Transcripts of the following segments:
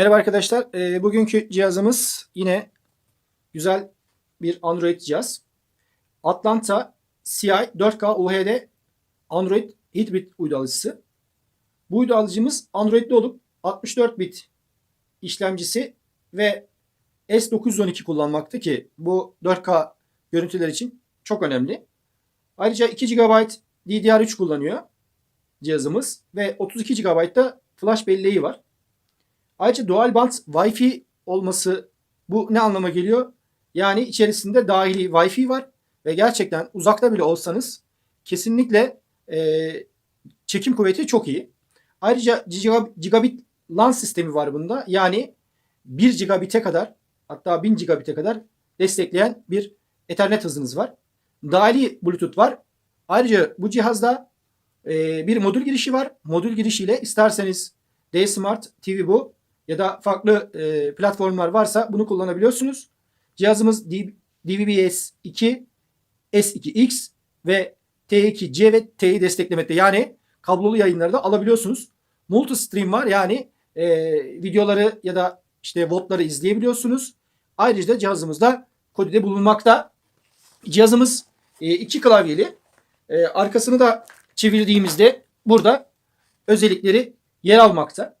Merhaba arkadaşlar. Ee, bugünkü cihazımız yine güzel bir Android cihaz. Atlanta CI 4K UHD Android Hybrid uydu alıcısı. Bu uydu alıcımız Android'de olup 64 bit işlemcisi ve S912 kullanmakta ki bu 4K görüntüler için çok önemli. Ayrıca 2 GB DDR3 kullanıyor cihazımız ve 32 GB da flash belleği var. Ayrıca dual band Wi-Fi olması bu ne anlama geliyor? Yani içerisinde dahili Wi-Fi var ve gerçekten uzakta bile olsanız kesinlikle e, çekim kuvveti çok iyi. Ayrıca gigabit LAN sistemi var bunda. Yani 1 gigabit'e kadar hatta 1000 gigabit'e kadar destekleyen bir Ethernet hızınız var. Dahili Bluetooth var. Ayrıca bu cihazda e, bir modül girişi var. Modül girişiyle isterseniz D-Smart TV bu ya da farklı e, platformlar varsa bunu kullanabiliyorsunuz. Cihazımız DVB-S 2, S2X ve T2C ve T'yi desteklemekte. Yani kablolu yayınları da alabiliyorsunuz. Multi stream var yani e, videoları ya da işte VOD'ları izleyebiliyorsunuz. Ayrıca cihazımızda kodide bulunmakta. Cihazımız e, iki klavyeli. E, arkasını da çevirdiğimizde burada özellikleri yer almakta.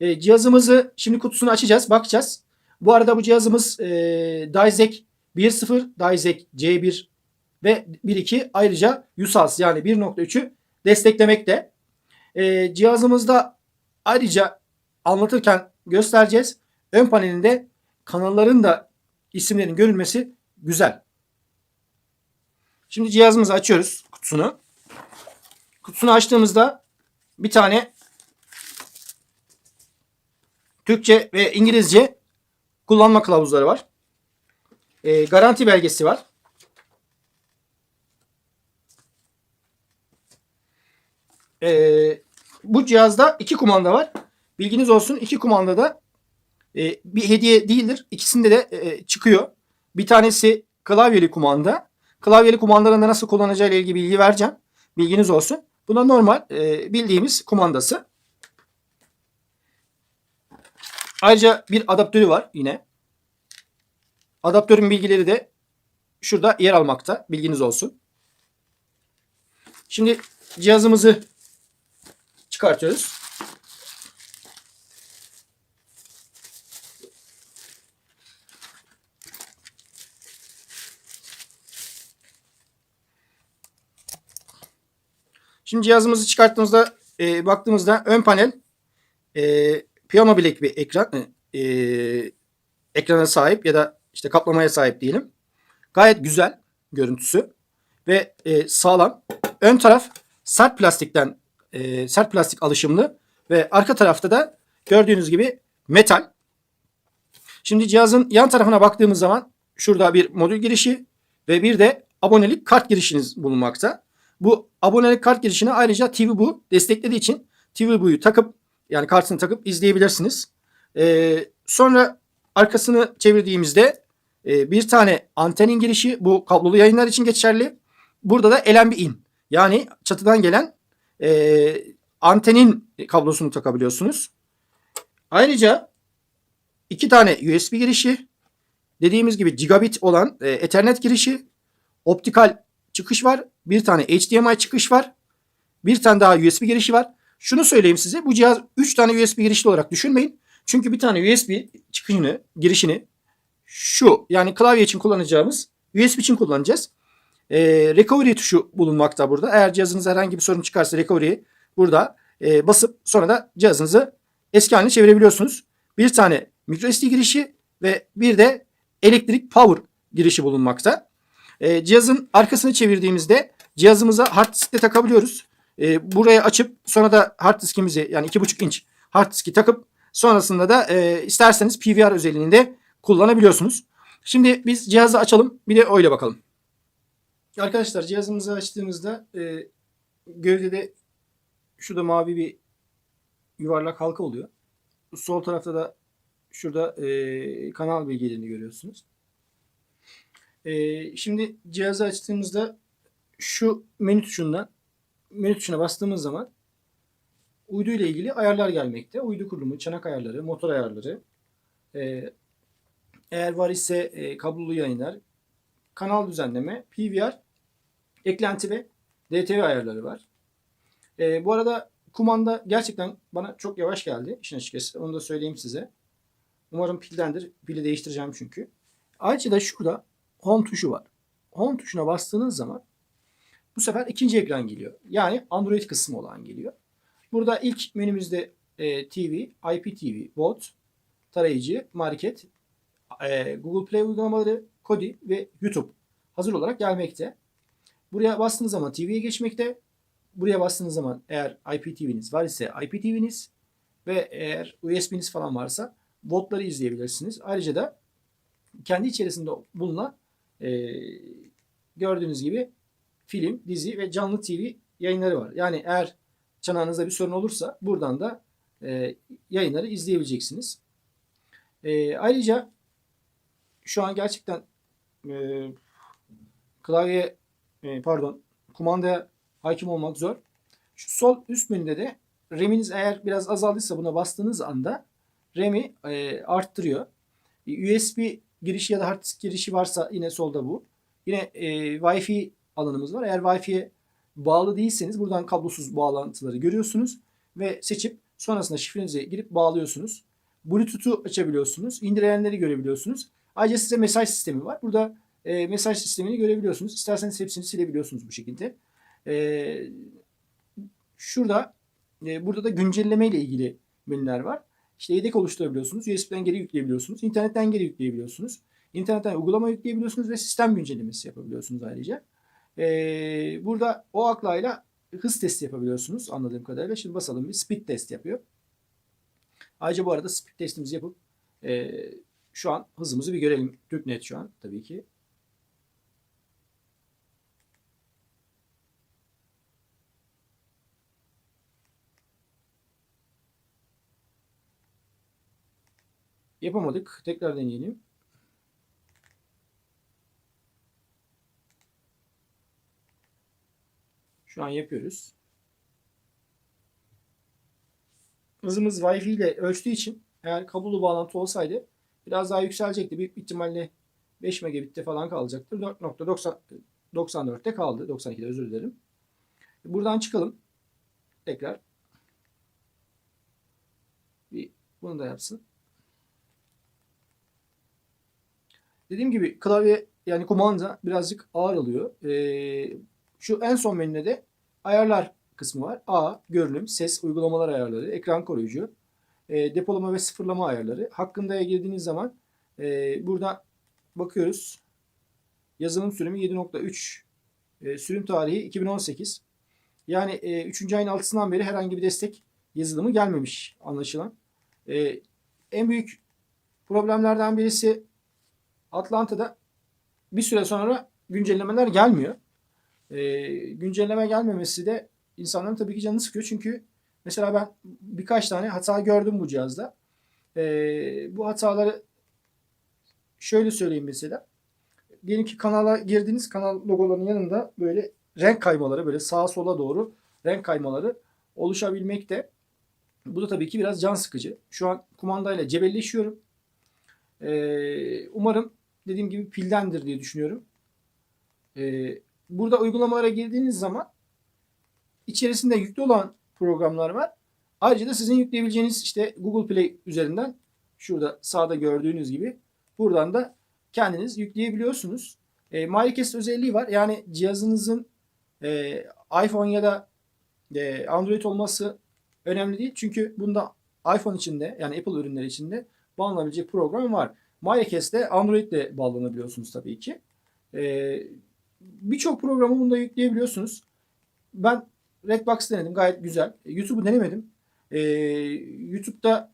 E, cihazımızı şimdi kutusunu açacağız, bakacağız. Bu arada bu cihazımız e, Dizek 1.0, Dizek C1 ve 1.2 ayrıca USAS yani 1.3'ü desteklemekte. E, cihazımızda ayrıca anlatırken göstereceğiz. Ön panelinde kanalların da isimlerin görünmesi güzel. Şimdi cihazımızı açıyoruz kutusunu. Kutusunu açtığımızda bir tane Türkçe ve İngilizce kullanma kılavuzları var. E, garanti belgesi var. E, bu cihazda iki kumanda var. Bilginiz olsun iki kumanda da e, bir hediye değildir. İkisinde de e, çıkıyor. Bir tanesi klavyeli kumanda. Klavyeli kumandalarında nasıl kullanacağı ile ilgili bilgi vereceğim. Bilginiz olsun. Buna normal e, bildiğimiz kumandası. Ayrıca bir adaptörü var yine. Adaptörün bilgileri de şurada yer almakta. Bilginiz olsun. Şimdi cihazımızı çıkartıyoruz. Şimdi cihazımızı çıkarttığımızda e, baktığımızda ön panel e, piyano bilek bir ekran e, ekrana sahip ya da işte kaplamaya sahip diyelim. Gayet güzel görüntüsü ve e, sağlam. Ön taraf sert plastikten e, sert plastik alışımlı ve arka tarafta da gördüğünüz gibi metal. Şimdi cihazın yan tarafına baktığımız zaman şurada bir modül girişi ve bir de abonelik kart girişiniz bulunmakta. Bu abonelik kart girişine ayrıca TV bu desteklediği için TV buyu takıp yani kartını takıp izleyebilirsiniz. Ee, sonra arkasını çevirdiğimizde e, bir tane antenin girişi bu kablolu yayınlar için geçerli. Burada da LNB in yani çatıdan gelen e, antenin kablosunu takabiliyorsunuz. Ayrıca iki tane USB girişi, dediğimiz gibi gigabit olan e, Ethernet girişi, optikal çıkış var, bir tane HDMI çıkış var, bir tane daha USB girişi var. Şunu söyleyeyim size. Bu cihaz 3 tane USB girişli olarak düşünmeyin. Çünkü bir tane USB çıkışını, girişini şu yani klavye için kullanacağımız USB için kullanacağız. Ee, recovery tuşu bulunmakta burada. Eğer cihazınızda herhangi bir sorun çıkarsa recovery'i burada e, basıp sonra da cihazınızı eski haline çevirebiliyorsunuz. Bir tane microSD girişi ve bir de elektrik power girişi bulunmakta. E, cihazın arkasını çevirdiğimizde cihazımıza hard diskle takabiliyoruz. E, buraya açıp sonra da hard diskimizi yani 2.5 inç hard diski takıp sonrasında da e, isterseniz PVR özelliğinde kullanabiliyorsunuz. Şimdi biz cihazı açalım bir de öyle bakalım. Arkadaşlar cihazımızı açtığımızda e, gövdede şurada mavi bir yuvarlak halka oluyor. Sol tarafta da şurada e, kanal bilgilerini görüyorsunuz. E, şimdi cihazı açtığımızda şu menü tuşundan menü tuşuna bastığımız zaman uydu ile ilgili ayarlar gelmekte. Uydu kurulumu, çanak ayarları, motor ayarları. Ee, eğer var ise e, kablolu yayınlar, kanal düzenleme, PVR, eklenti ve DTV ayarları var. Ee, bu arada kumanda gerçekten bana çok yavaş geldi işin açıkçası. Onu da söyleyeyim size. Umarım pildendir. Pili değiştireceğim çünkü. Ayrıca da şurada home tuşu var. Home tuşuna bastığınız zaman bu sefer ikinci ekran geliyor. Yani Android kısmı olan geliyor. Burada ilk menümüzde e, TV, IPTV, bot, tarayıcı, market, e, Google Play uygulamaları, Kodi ve YouTube hazır olarak gelmekte. Buraya bastığınız zaman TV'ye geçmekte. Buraya bastığınız zaman eğer IPTV'niz var ise IPTV'niz ve eğer USB'niz falan varsa VOD'ları izleyebilirsiniz. Ayrıca da kendi içerisinde bulunan e, gördüğünüz gibi film, dizi ve canlı TV yayınları var. Yani eğer çanağınızda bir sorun olursa buradan da e, yayınları izleyebileceksiniz. E, ayrıca şu an gerçekten e, klavye e, pardon kumandaya hakim olmak zor. Şu sol üst menüde de RAM'iniz eğer biraz azaldıysa buna bastığınız anda RAM'i e, arttırıyor. E, USB girişi ya da hard disk girişi varsa yine solda bu. Yine e, Wi-Fi alanımız var. Eğer Wi-Fi'ye bağlı değilseniz buradan kablosuz bağlantıları görüyorsunuz ve seçip sonrasında şifrenizi girip bağlıyorsunuz. Bluetooth'u açabiliyorsunuz. İndirenleri görebiliyorsunuz. Ayrıca size mesaj sistemi var. Burada e, mesaj sistemini görebiliyorsunuz. İsterseniz hepsini silebiliyorsunuz bu şekilde. E, şurada e, burada da güncelleme ile ilgili menüler var. İşte yedek oluşturabiliyorsunuz. USB'den geri yükleyebiliyorsunuz. İnternetten geri yükleyebiliyorsunuz. İnternetten uygulama yükleyebiliyorsunuz ve sistem güncellemesi yapabiliyorsunuz ayrıca. Ee, burada o aklayla hız testi yapabiliyorsunuz anladığım kadarıyla. Şimdi basalım bir speed test yapıyor. Ayrıca bu arada speed testimizi yapıp e, şu an hızımızı bir görelim. TürkNet şu an tabii ki. Yapamadık. Tekrar deneyelim. Şu an yapıyoruz. Hızımız Wi-Fi ile ölçtüğü için eğer kablolu bağlantı olsaydı biraz daha yükselecekti. Büyük ihtimalle 5 megabitte falan kalacaktır. 4.94'te kaldı. 92'de özür dilerim. Buradan çıkalım. Tekrar. Bir bunu da yapsın. Dediğim gibi klavye yani kumanda birazcık ağır alıyor. Ee, şu en son menüde de ayarlar kısmı var. A, görünüm, ses, uygulamalar ayarları, ekran koruyucu, e, depolama ve sıfırlama ayarları. Hakkında'ya girdiğiniz zaman e, burada bakıyoruz. Yazılım sürümü 7.3. E, sürüm tarihi 2018. Yani e, 3. ayın 6'sından beri herhangi bir destek yazılımı gelmemiş anlaşılan. E, en büyük problemlerden birisi Atlanta'da bir süre sonra güncellemeler gelmiyor. E, güncelleme gelmemesi de insanların tabii ki canını sıkıyor. Çünkü mesela ben birkaç tane hata gördüm bu cihazda. E, bu hataları şöyle söyleyeyim mesela. Diyelim ki kanala girdiniz. Kanal logolarının yanında böyle renk kaymaları böyle sağa sola doğru renk kaymaları oluşabilmekte. Bu da tabii ki biraz can sıkıcı. Şu an kumandayla cebelleşiyorum. Ee, umarım dediğim gibi pildendir diye düşünüyorum. Ee, burada uygulamalara girdiğiniz zaman içerisinde yüklü olan programlar var. Ayrıca da sizin yükleyebileceğiniz işte Google Play üzerinden şurada sağda gördüğünüz gibi buradan da kendiniz yükleyebiliyorsunuz. E, MyRequest özelliği var. Yani cihazınızın e, iPhone ya da e, Android olması önemli değil. Çünkü bunda iPhone içinde yani Apple ürünleri içinde bağlanabilecek program var. MyRequest'te Android ile bağlanabiliyorsunuz tabii ki. E, Birçok programı bunda yükleyebiliyorsunuz. Ben Redbox denedim. Gayet güzel. YouTube'u denemedim. E, YouTube'da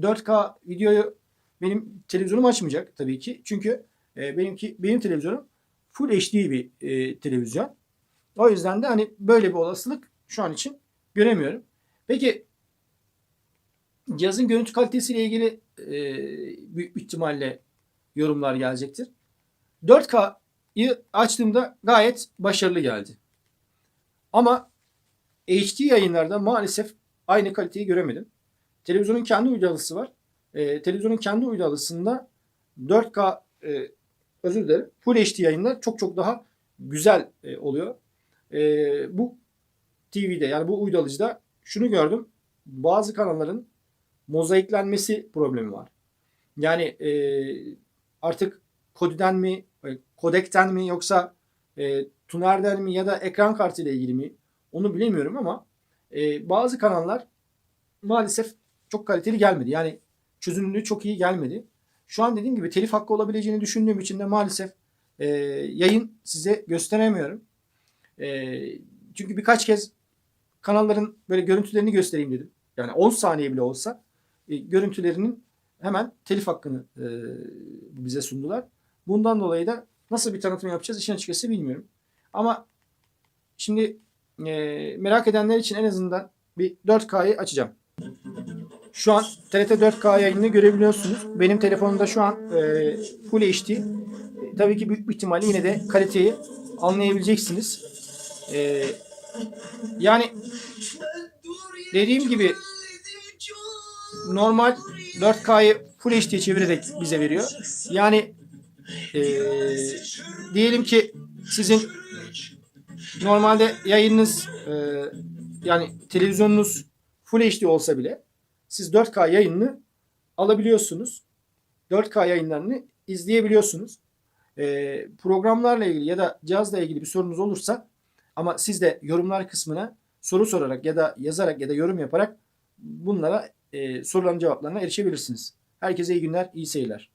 4K videoyu benim televizyonum açmayacak tabii ki. Çünkü e, benimki benim televizyonum Full HD bir e, televizyon. O yüzden de hani böyle bir olasılık şu an için göremiyorum. Peki cihazın görüntü kalitesiyle ilgili e, büyük ihtimalle yorumlar gelecektir. 4K'yı açtığımda gayet başarılı geldi. Ama HD yayınlarda maalesef aynı kaliteyi göremedim. Televizyonun kendi uydu alısı var. E, televizyonun kendi uydu alısında 4K e, özür dilerim Full HD yayınlar çok çok daha güzel e, oluyor. E, bu TV'de yani bu uydu alıcıda şunu gördüm. Bazı kanalların mozaiklenmesi problemi var. Yani e, artık kodiden mi, e, kodekten mi yoksa e, tunerden mi ya da ekran kartı ile ilgili mi onu bilemiyorum ama e, bazı kanallar maalesef çok kaliteli gelmedi. Yani çözünürlüğü çok iyi gelmedi. Şu an dediğim gibi telif hakkı olabileceğini düşündüğüm için de maalesef e, yayın size gösteremiyorum. E, çünkü birkaç kez kanalların böyle görüntülerini göstereyim dedim. Yani 10 saniye bile olsa e, görüntülerinin hemen telif hakkını e, bize sundular. Bundan dolayı da nasıl bir tanıtım yapacağız işin açıkçası bilmiyorum. Ama şimdi e, merak edenler için en azından bir 4K'yı açacağım. Şu an TRT 4K yayını görebiliyorsunuz. Benim telefonumda şu an e, Full HD. E, tabii ki büyük bir ihtimalle yine de kaliteyi anlayabileceksiniz. E, yani dediğim gibi normal 4K'yı Full HD'ye çevirerek bize veriyor. Yani e, diyelim ki sizin normalde yayınınız e, yani televizyonunuz Full HD olsa bile siz 4K yayınını alabiliyorsunuz. 4K yayınlarını izleyebiliyorsunuz. E, programlarla ilgili ya da cihazla ilgili bir sorunuz olursa ama siz de yorumlar kısmına soru sorarak ya da yazarak ya da yorum yaparak bunlara e, soruların cevaplarına erişebilirsiniz. Herkese iyi günler, iyi seyirler.